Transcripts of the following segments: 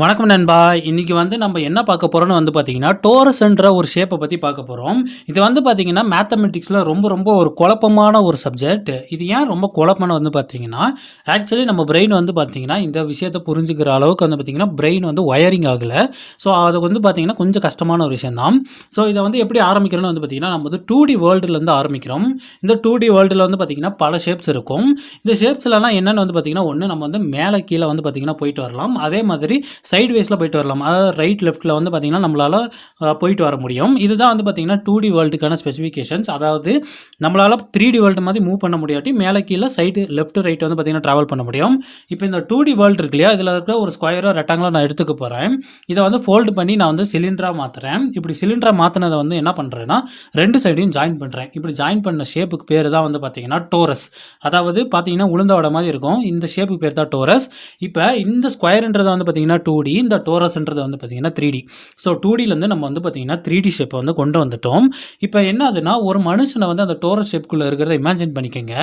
வணக்கம் நண்பா இன்றைக்கி வந்து நம்ம என்ன பார்க்க போகிறோம்னு வந்து பார்த்தீங்கன்னா டோரஸ்ன்ற ஒரு ஷேப்பை பற்றி பார்க்க போகிறோம் இது வந்து பார்த்தீங்கன்னா மேத்தமெட்டிக்ஸில் ரொம்ப ரொம்ப ஒரு குழப்பமான ஒரு சப்ஜெக்ட் இது ஏன் ரொம்ப குழப்பம்னு வந்து பார்த்தீங்கன்னா ஆக்சுவலி நம்ம பிரெயின் வந்து பார்த்தீங்கன்னா இந்த விஷயத்தை புரிஞ்சுக்கிற அளவுக்கு வந்து பார்த்தீங்கன்னா பிரெயின் வந்து ஒயரிங் ஆகலை ஸோ அது வந்து பார்த்திங்கன்னா கொஞ்சம் கஷ்டமான ஒரு விஷயம் தான் ஸோ இதை வந்து எப்படி ஆரம்பிக்கிறோம்னு வந்து பார்த்தீங்கன்னா நம்ம வந்து டூ டி வேர்ல்டுலேருந்து ஆரம்பிக்கிறோம் இந்த டூ டி வேர்ல்டில் வந்து பார்த்தீங்கன்னா பல ஷேப்ஸ் இருக்கும் இந்த ஷேப்ஸ்லலாம் என்னென்னு வந்து பார்த்திங்கன்னா ஒன்று நம்ம வந்து மேலே கீழே வந்து பார்த்தீங்கன்னா போயிட்டு வரலாம் அதே மாதிரி சைடு வேஸில் போயிட்டு வரலாம். அதாவது ரைட் லெஃப்ட்டில் வந்து பார்த்திங்கன்னா நம்மளால் போயிட்டு வர முடியும். இதுதான் வந்து பார்த்திங்கன்னா டூ டி வேர்ல்டுக்கான ஸ்பெசிஃபிகேஷன்ஸ் அதாவது நம்மளால் த்ரீ டி வேர்ல்டு மாதிரி மூவ் பண்ண முடியாட்டி மேலே கீழே சைடு லெஃப்ட் ரைட் வந்து பார்த்திங்கன்னா ட்ராவல் பண்ண முடியும். இப்போ இந்த டூ டி வேர்ல்டு இருக்கு இல்லையா? இதில் இருக்கிற ஒரு ஸ்கொயரோ ரெக்டாங்கிளோ நான் எடுத்துக்க போகிறேன் இதை வந்து ஃபோல்டு பண்ணி நான் வந்து சிலிண்டராக மாற்றுறேன் இப்படி சிலிண்டராக மாற்றினதை வந்து என்ன பண்ணுறேன்னா ரெண்டு சைடையும் ஜாயின் பண்ணுறேன் இப்படி ஜாயின் பண்ண ஷேப்புக்கு பேர் தான் வந்து பார்த்திங்கன்னா டோரஸ் அதாவது பார்த்தீங்கன்னா உளுந்தோட மாதிரி இருக்கும். இந்த ஷேப்புக்கு பேர் தான் டோரஸ் இப்போ இந்த ஸ்கொயர்ன்றதை வந்து பார்த்திங்கன்னா டூ டி இந்த டோரஸ்ன்றது வந்து பார்த்திங்கன்னா த்ரீ டி ஸோ டூ டிலேருந்து நம்ம வந்து பார்த்திங்கன்னா த்ரீ டி ஷேப்பை வந்து கொண்டு வந்துட்டோம். இப்போ என்ன ஆகுதுன்னா ஒரு மனுஷனை வந்து அந்த டோரஸ் ஷேப்புக்குள்ளே இருக்கிறத இமேஜின் பண்ணிக்கோங்க.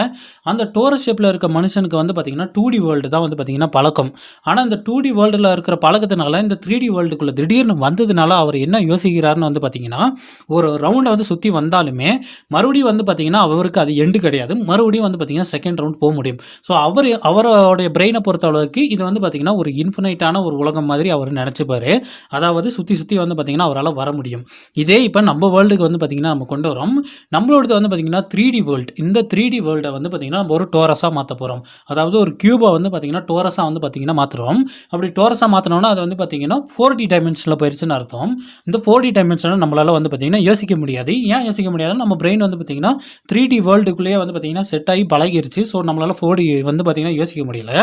அந்த டோரஸ் ஷேப்பில் இருக்க மனுஷனுக்கு வந்து பார்த்திங்கன்னா டூ டி வேர்ல்டு தான் வந்து பார்த்திங்கன்னா பழக்கம். ஆனால் இந்த டூ டி வேர்ல்டில் இருக்கிற பழக்கத்தினால இந்த த்ரீ டி வேர்ல்டுக்குள்ளே திடீர்னு வந்ததுனால அவர் என்ன யோசிக்கிறாருன்னு வந்து பார்த்திங்கன்னா ஒரு ரவுண்டை வந்து சுற்றி வந்தாலுமே மறுபடியும் வந்து பார்த்திங்கன்னா அவருக்கு அது எண்டு கிடையாது. மறுபடியும் வந்து பார்த்திங்கன்னா செகண்ட் ரவுண்ட் போக முடியும். ஸோ அவர் அவருடைய பிரெயினை பொறுத்த அளவுக்கு இது வந்து பார்த்திங்கன்னா ஒரு இன்ஃபினைட்டான ஒரு உலகம் மாதிரி அவர் நினச்சிப்பார் அதாவது சுற்றி சுற்றி வந்து பார்த்திங்கன்னா அவரால் வர முடியும் இதே இப்போ நம்ம வேர்ல்டுக்கு வந்து பார்த்திங்கன்னா நம்ம கொண்டு வரோம் நம்மளோடது வந்து பார்த்திங்கன்னா த்ரீ டி வேர்ல்டு இந்த த்ரீ டி வேர்ல்டை வந்து பார்த்திங்கன்னா நம்ம ஒரு டோரஸாக மாற்ற போகிறோம் அதாவது ஒரு கியூபை வந்து பார்த்திங்கன்னா டோரஸாக வந்து பார்த்திங்கன்னா மாற்றுறோம் அப்படி டோரஸாக மாற்றினோன்னா அது வந்து பார்த்திங்கன்னா ஃபோர் டி டைமென்ஷனில் போயிடுச்சுன்னு அர்த்தம் இந்த ஃபோர் டி டைமென்ஷனில் நம்மளால் வந்து பார்த்திங்கன்னா யோசிக்க முடியாது ஏன் யோசிக்க முடியாதுன்னா நம்ம பிரெயின் வந்து பார்த்திங்கன்னா த்ரீ டி வேர்ல்டுக்குள்ளேயே வந்து பார்த்திங்கன்னா செட் ஆகி பழகிருச்சு ஸோ நம்மளால் ஃபோர் டி வந்து பார்த்திங்கன்னா யோசிக்க முடியல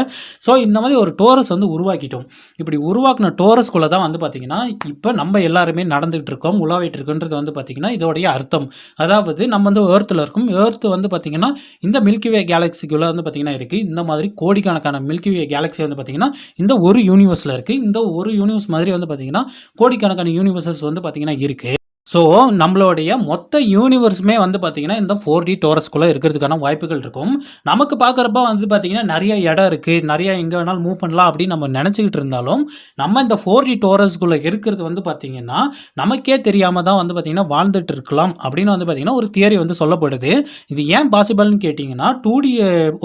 ஸோ இந்த மாதிரி ஒரு டோரஸ் வந்து உருவாக்கிட்டோம் இப்படி உருவாக்கின டோரஸ்குள்ளே தான் வந்து பார்த்திங்கன்னா இப்போ நம்ம எல்லாருமே நடந்துகிட்டு இருக்கோம் உலாவிட்டு இருக்குன்றது வந்து பார்த்திங்கன்னா இதோடைய அர்த்தம். அதாவது நம்ம வந்து ஏர்த்தில் இருக்கும். ஏர்த்து வந்து பார்த்திங்கன்னா இந்த மில்கிவே கேலக்சிக்குள்ளே வந்து பார்த்திங்கன்னா இருக்குது இந்த மாதிரி கோடிக்கணக்கான மில்கிவே கேலக்ஸி வந்து பார்த்திங்கன்னா இந்த ஒரு யூனிவர்ஸில் இருக்குது இந்த ஒரு யூனிவர்ஸ் மாதிரி வந்து பார்த்திங்கன்னா கோடிக்கணக்கான யூனிவர்சஸ் வந்து பார்த்திங்கன்னா இருக்குது ஸோ நம்மளுடைய மொத்த யூனிவர்ஸுமே வந்து பார்த்திங்கன்னா இந்த ஃபோர் டி டோரஸ்குள்ளே இருக்கிறதுக்கான வாய்ப்புகள் இருக்கும். நமக்கு பார்க்குறப்ப வந்து பார்த்திங்கன்னா நிறைய இடம் இருக்குது நிறைய எங்கே வேணாலும் மூவ் பண்ணலாம் அப்படின்னு நம்ம நினச்சிக்கிட்டு இருந்தாலும் நம்ம இந்த ஃபோர் டி டோரஸ்குள்ளே இருக்கிறது வந்து பார்த்திங்கன்னா நமக்கே தெரியாமல் தான் வந்து பார்த்திங்கன்னா வாழ்ந்துட்டு இருக்கலாம் அப்படின்னு வந்து பார்த்திங்கன்னா ஒரு தியரி வந்து சொல்லப்படுது. இது ஏன் பாசிபிள்னு கேட்டிங்கன்னா டூ டி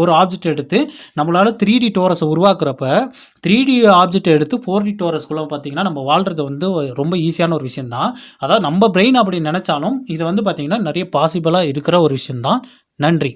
ஒரு ஆப்ஜெக்ட் எடுத்து நம்மளால் த்ரீ டி டோரஸை உருவாக்குறப்ப த்ரீ டி ஆப்ஜெக்ட் எடுத்து ஃபோர் டி டோரஸ்குள்ளே பார்த்திங்கன்னா நம்ம வாழ்கிறது வந்து ரொம்ப ஈஸியான ஒரு விஷயம் தான் அதாவது நம்ம பிரெயின் அப்படி நினச்சாலும் இது வந்து பார்த்திங்கன்னா நிறைய பாசிபிளாக இருக்கிற ஒரு விஷயந்தான் நன்றி.